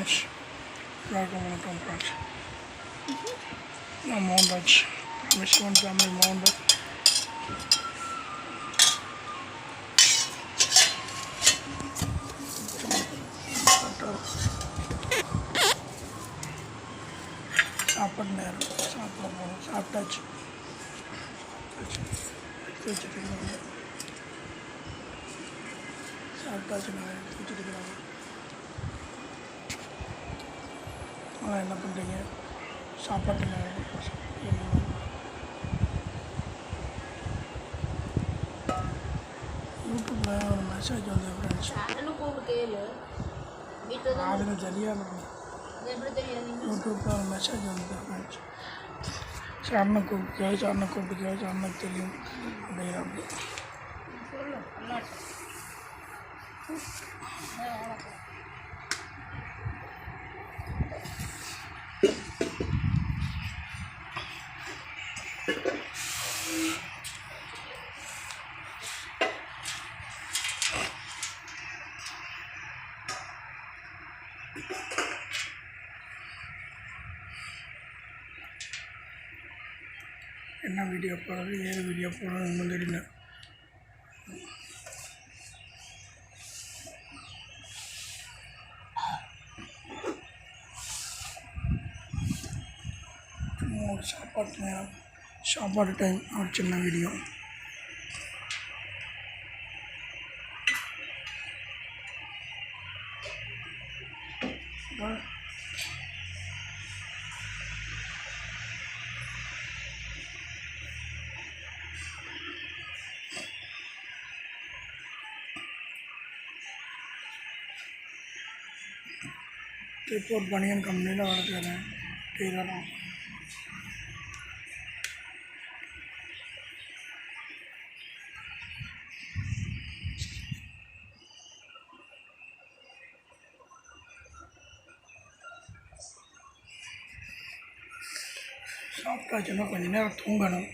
Friends எல்லாருக்கும் வணக்கம் friends நான் மோகன்ராஜ் மிஸ்வன் ஃபேமிலி மோகன்ராஜ் சாப்பாடு நேரம் சாப்பிட போகணும் சாப்பிட்டாச்சு எடுத்து வச்சுட்டு இருக்காங்க. சாப்பிட்டாச்சு நான் எடுத்து வச்சுட்டு ஆனால் என்ன பண்ணுறீங்க சாப்பாட்டு நேரம் என்ன? யூடியூப்பில் ஒரு மெசேஜ் வந்து ஃப்ரெண்ட்ஸ் அதில் நீங்கள் யூடியூப்பில் ஒரு மெசேஜ் வந்து ஃப்ரெண்ட்ஸ் சரணை கூப்பிட்டு சரணை கூப்பிட்டு சரணுக்கு தெரியும். அப்படிங்கிறாங்க சொல்லு என்ன வீடியோ போடுறது ஏது வீடியோ போடுறது ஒன்றும் தெரியல. ஒரு சாப்பாட்டு நேரம் சாப்பாடு டைம் ஒரு சின்ன வீடியோ திருப்பூர் பனியன் கம்பெனியில் வளர்த்துக்கிறேன் செய்கிறேன் டெய்லரும் சாப்பிட்டாச்சுன்னா கொஞ்ச நேரம் தூங்கணும்.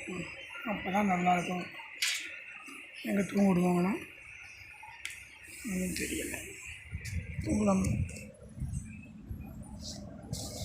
அப்போ தான் நல்லாயிருக்கும் எங்கே தூங்க விடுவாங்கன்னா ஒன்றும் தெரியலை. தூங்கலாம்?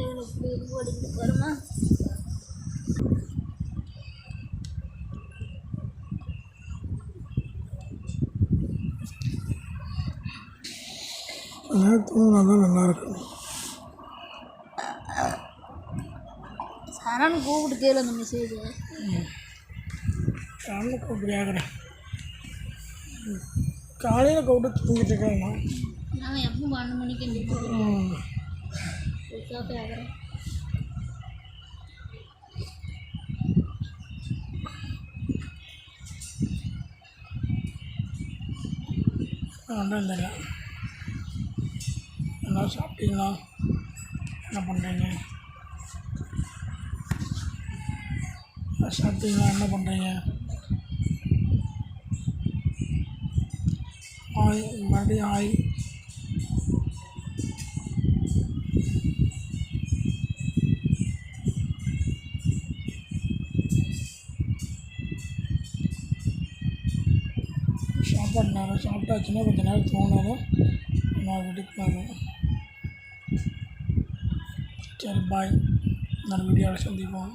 ஓடிக்கிட்டு வருமா அதனால் தூங்கினா தான் நல்லாயிருக்கும் சரண் கூப்பிட்டு கேளு அந்த மெசேஜ் காலையில் கூப்பிட்டு கேட்குறேன் காலையில் கூப்பிட்டு தூங்கிட்டு இருக்கேன் நான் எப்போ பன்னெண்டு மணிக்கு ஒன்றும் இல்லைங்க என்ன சாப்பிட்டீங்களா என்ன பண்ணுறீங்க சாப்பிட்டீங்களா என்ன பண்ணுறீங்க ஆய் மறுபடியும் ஆய் சாப்பாடு நேரம் சாப்பிட்டாச்சுன்னா கொஞ்சம் நேரம் தூங்கினாலும் நான் வீட்டுக்கு போகணும். சரி பாய் நான் வீடியோவில் சந்திப்போம்.